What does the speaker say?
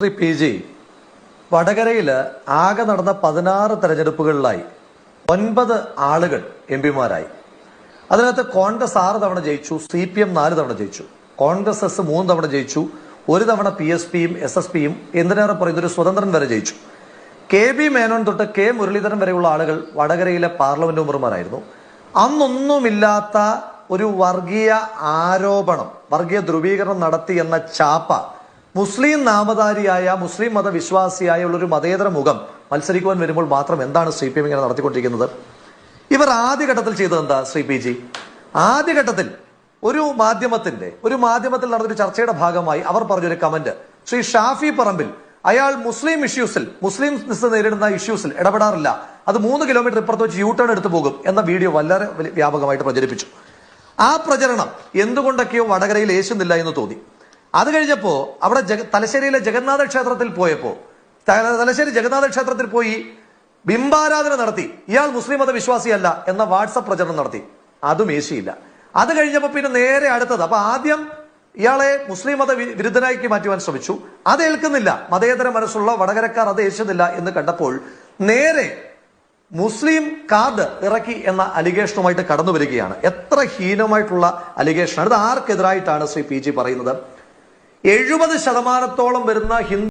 P G വടകരയിൽ ആകെ നടന്ന പതിനാറ് തെരഞ്ഞെടുപ്പുകളിലായി ഒൻപത് ആളുകൾ എം പിമാരായി. അതിനകത്ത് കോൺഗ്രസ് ആറ് തവണ ജയിച്ചു സി പി എം നാല് തവണ ജയിച്ചു. കോൺഗ്രസ് എസ് മൂന്ന് തവണ ജയിച്ചു ഒരു തവണ പി എസ് പിയും എസ് എസ് പിയും എന്തിനേറെ പറയുന്ന ഒരു സ്വതന്ത്രൻ വരെ ജയിച്ചു. കെ ബി മേനോൻ തൊട്ട് കെ മുരളീധരൻ വരെയുള്ള ആളുകൾ വടകരയിലെ പാർലമെന്റ് മെമ്പർമാരായിരുന്നു. അന്നൊന്നുമില്ലാത്ത ഒരു വർഗീയ ആരോപണം വർഗീയ ധ്രുവീകരണം നടത്തി എന്ന ചാപ്പ മുസ്ലിം നാമധാരിയായ മുസ്ലിം മതവിശ്വാസിയായ ഉള്ളൊരു മതേതര മുഖം മത്സരിക്കുവാൻ വരുമ്പോൾ മാത്രം എന്താണ് സി പി എം ഇങ്ങനെ നടത്തിക്കൊണ്ടിരിക്കുന്നത്? ഇവർ ആദ്യഘട്ടത്തിൽ ചെയ്തത് എന്താ ശ്രീ പി ജി? ആദ്യഘട്ടത്തിൽ ഒരു മാധ്യമത്തിന്റെ ഒരു മാധ്യമത്തിൽ നടന്നൊരു ചർച്ചയുടെ ഭാഗമായി അവർ പറഞ്ഞൊരു കമന്റ്. ശ്രീ ഷാഫി പറമ്പിൽ അയാൾ മുസ്ലിം ഇഷ്യൂസിൽ മുസ്ലിം നേരിടുന്ന ഇഷ്യൂസിൽ ഇടപെടാറില്ല. അത് മൂന്ന് കിലോമീറ്റർ ഇപ്പുറത്ത് വെച്ച് യൂ ടേൺ എടുത്തു പോകും എന്ന വീഡിയോ വളരെ വ്യാപകമായിട്ട് പ്രചരിപ്പിച്ചു. ആ പ്രചരണം എന്തുകൊണ്ടൊക്കെയോ വടകരയിൽ ഏശുന്നില്ല എന്ന് തോന്നി. അത് കഴിഞ്ഞപ്പോ അവിടെ ജഗ തലശ്ശേരിയിലെ ജഗന്നാഥ ക്ഷേത്രത്തിൽ പോയപ്പോ തലശ്ശേരി ജഗന്നാഥ ക്ഷേത്രത്തിൽ പോയി ബിംബാരാധന നടത്തി. ഇയാൾ മുസ്ലിം മത വിശ്വാസിയല്ല എന്ന വാട്സപ്പ് പ്രചരണം നടത്തി. അതും ഏശിയില്ല. അത് കഴിഞ്ഞപ്പോ പിന്നെ നേരെ അടുത്തത്. അപ്പൊ ആദ്യം ഇയാളെ മുസ്ലിം മത വിരുദ്ധനാക്കി മാറ്റുവാൻ ശ്രമിച്ചു. അത് ഏൽക്കുന്നില്ല. മതേതര മനസ്സുള്ള വടകരക്കാർ അത് ഏശുന്നില്ല എന്ന് കണ്ടപ്പോൾ നേരെ മുസ്ലിം കാർഡ് ഇറക്കി എന്ന അലിഗേഷനുമായിട്ട് കടന്നു വരികയാണ് എത്ര ഹീനമായിട്ടുള്ള അലിഗേഷനാണ്. ഇത് ആർക്കെതിരായിട്ടാണ് ശ്രീ പി ജി പറയുന്നത്? എഴുപത് ശതമാനത്തോളം വരുന്ന ഹിന്ദു